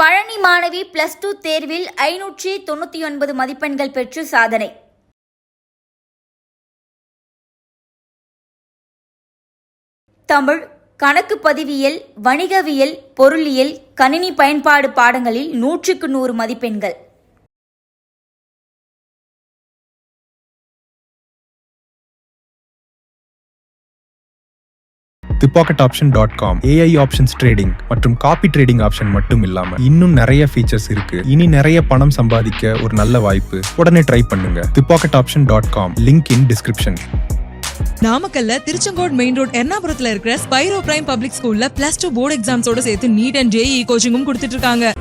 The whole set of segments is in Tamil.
பழனி மாணவி பிளஸ் டூ தேர்வில் ஐநூற்றி தொண்ணூற்றி ஒன்பது மதிப்பெண்கள் பெற்று சாதனை. தமிழ் கணக்கு பதிவியல் வணிகவியல் பொருளியல் கணினி பயன்பாடு பாடங்களில் நூற்றுக்கு நூறு மதிப்பெண்கள். The pocket option dot com AI options trading மற்றும் காப்பி ட்ரேடிங் ஆப்ஷன் மட்டும் இல்லாம இன்னும் நிறைய ஃபீச்சர்ஸ் இருக்கு. இனி நிறைய பணம் சம்பாதிக்க ஒரு நல்ல வாய்ப்பு. உடனே ட்ரை பண்ணுங்க. The pocket option dot com link in description நாமக்கல்ல திருச்செங்கோடு மெயின் ரோட் எர்ணாபுரத்துல இருக்கிற ஸ்பைரோ பிரைம் பப்ளிக் ஸ்கூல்ல பிளஸ் டூ போர்டு எக்ஸாம்ஸோட சேர்த்து நீட் அண்ட் ஜேஇ கோச்சிங்கும் கொடுத்துட்டு இருக்காங்க.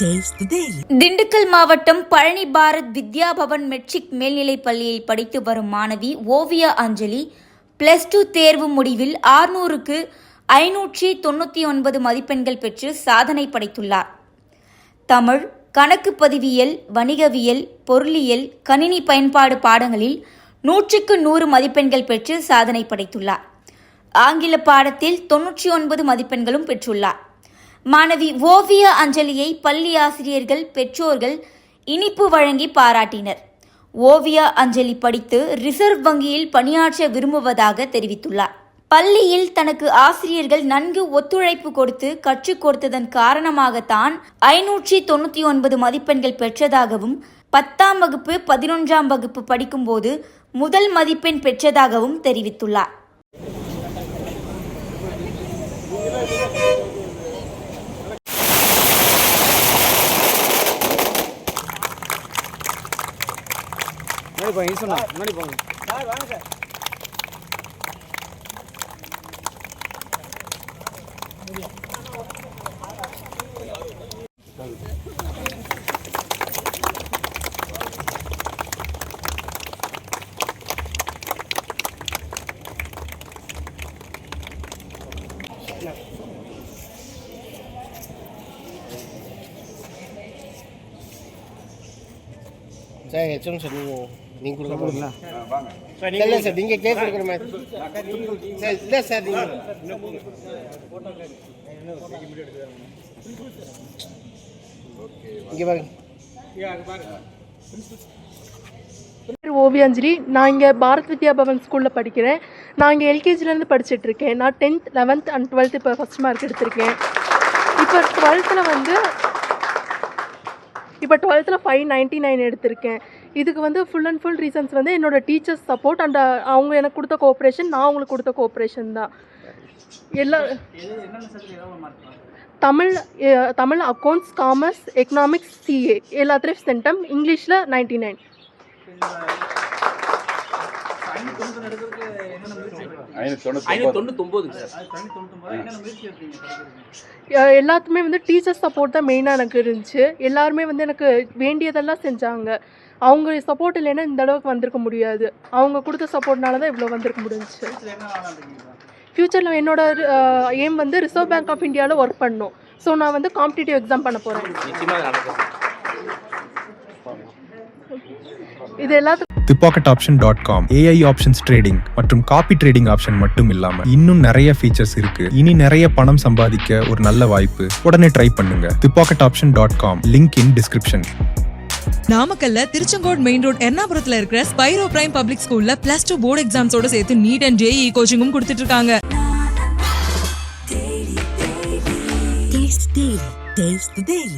திண்டுக்கல் மாவட்டம் பழனி பாரத் வித்யா பவன் மெட்ரிக் மேல்நிலைப் பள்ளியில் படித்து வரும் மாணவி ஓவியா அஞ்சலி பிளஸ் டூ தேர்வு முடிவில் ஆறுநூறுக்கு ஐநூற்றி தொண்ணூற்றி ஒன்பது மதிப்பெண்கள் பெற்று சாதனை படைத்துள்ளார். தமிழ் கணக்கு பதிவியல் வணிகவியல் பொருளியல் கணினி பயன்பாடு பாடங்களில் நூற்றுக்கு நூறு மதிப்பெண்கள் பெற்று சாதனை படைத்துள்ளார். ஆங்கில பாடத்தில் தொன்னூற்றி ஒன்பது மதிப்பெண்களும் பெற்றுள்ளார். மாணவி ஓவிய அஞ்சலியை பள்ளி ஆசிரியர்கள் பெற்றோர்கள் இனிப்பு வழங்கி பாராட்டினர். ஓவியா அஞ்சலி படித்து ரிசர்வ் வங்கியில் பணியாற்ற விரும்புவதாக தெரிவித்துள்ளார். பள்ளியில் தனக்கு ஆசிரியர்கள் நன்கு ஒத்துழைப்பு கொடுத்து கற்றுக் கொடுத்ததன் காரணமாகத்தான் ஐநூற்றி தொண்ணூற்றி ஒன்பது மதிப்பெண்கள் பெற்றதாகவும் பத்தாம் வகுப்பு பதினொன்றாம் வகுப்பு படிக்கும்போது முதல் மதிப்பெண் பெற்றதாகவும் தெரிவித்துள்ளார். முன்னாடி போங்க ஈஸ்வரா முன்னாடி போங்க. சார் வாங்க சார் முடியும் ஹெச்எம் சார் நீங்கள் நீங்கள் கொடுக்க போகிறீங்களா இல்லை சார் நீங்கள் கேக் கொடுக்குற மாதிரி. சார் இல்லை சார் நீங்கள் இங்கே பாருங்க. பேர் ஓவியாஞ்சலி. நான் இங்கே பாரத் வித்யா பவன் ஸ்கூலில் படிக்கிறேன். நான் இங்கே எல்கேஜிலேருந்து படிச்சுட்டு இருக்கேன் நான் டென்த் லெவன்த் அண்ட் டுவெல்த் இப்போ ஃபஸ்ட் மார்க் எடுத்திருக்கேன். இப்போ டுவெல்த்தில் வந்து இப்போ டுவெல்த்தில் ஃபைவ் நைன்ட்டி நைன் எடுத்திருக்கேன். இதுக்கு வந்து ஃபுல் அண்ட் ஃபுல் ரீசன்ஸ் வந்து என்னோடய டீச்சர்ஸ் சப்போர்ட் அண்ட் அவங்க எனக்கு கொடுத்த கோஆப்ரேஷன் நான் அவங்களுக்கு கொடுத்த கோஆப்ரேஷன் தான். எல்லா Tamil Tamil accounts commerce economics CA எல்லாத்துலேயும் சென்டம் இங்கிலீஷில் நைன்ட்டி நைன் எல்லாத்துமே வந்து டீச்சர்ஸ் சப்போர்ட் தான் மெயினாக எனக்கு இருந்துச்சு. எல்லாருமே வந்து எனக்கு வேண்டியதெல்லாம் செஞ்சாங்க. அவங்க சப்போர்ட் இல்லைன்னா இந்த அளவுக்கு வந்திருக்க முடியாது. அவங்க கொடுத்த சப்போர்ட்னால தான் இவ்வளோ வந்திருக்க முடிஞ்சுச்சு. ஃப்யூச்சரில் என்னோட எய்ம் வந்து ரிசர்வ் பேங்க் ஆஃப் இந்தியாவில் ஒர்க் பண்ணணும். ஸோ நான் வந்து காம்படிட்டிவ் எக்ஸாம் பண்ண போகிறேன் இது எல்லாத்துக்கும் the pocket option dot com AI options trading மற்றும் காப்பி ட்ரேடிங் ஆப்ஷன் மட்டும் இல்லாம இன்னும் நிறைய ஃபீச்சர்ஸ் இருக்கு. இனி நிறைய பணம் சம்பாதிக்க ஒரு நல்ல வாய்ப்பு. உடனே ட்ரை பண்ணுங்க. The pocket option dot com link in description நாமக்கல்ல திருச்செங்கோடு மெயின் ரோட் எர்ணாபுரத்துல இருக்கிற ஸ்பைரோ பிரைம் பப்ளிக் ஸ்கூல்ல பிளஸ் டூ போர்டு எக்ஸாம்ஸோட சேர்த்து நீட் அண்ட் ஜேஇ கோச்சிங்கும் கொடுத்துட்டு இருக்காங்க. Taste Daily. Taste the Daily.